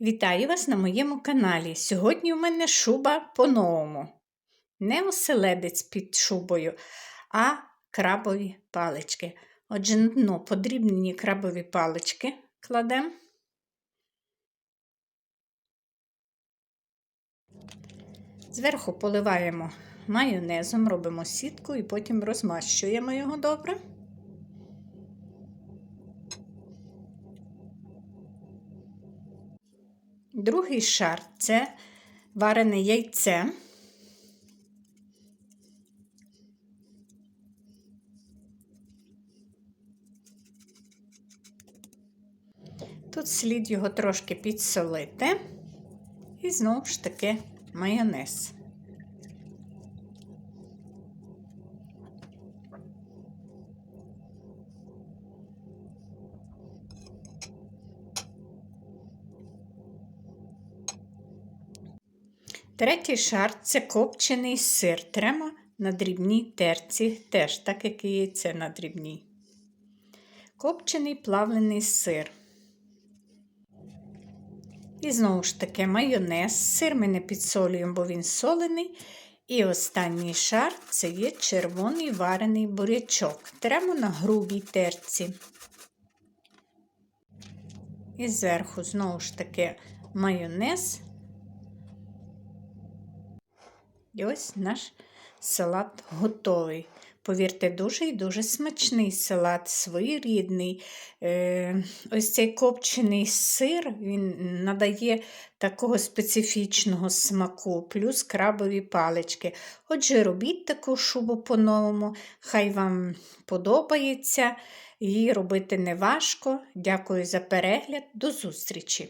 Вітаю вас на моєму каналі. Сьогодні у мене шуба по-новому. Не оселедець під шубою, а крабові палички. Отже, ну, подрібнені крабові палички кладемо. Зверху поливаємо майонезом, робимо сітку і потім розмащуємо його добре. Другий шар це варене яйце. Тут слід його трошки підсолити і знову ж таки майонез. Третій шар це копчений сир. Треба на дрібній терці, теж, так як і яйце на дрібній. Копчений плавлений сир. І знову ж таки майонез. Сир ми не підсолюємо, бо він солений. І останній шар це є червоний варений бурячок. Треба на грубій терці. І зверху, знову ж таки, майонез. І ось наш салат готовий. Повірте, дуже і дуже смачний салат, своєрідний. Е, Ось цей копчений сир він надає такого специфічного смаку, плюс крабові палички. Отже, робіть таку шубу по-новому, хай вам подобається. Її робити не важко. Дякую за перегляд. До зустрічі!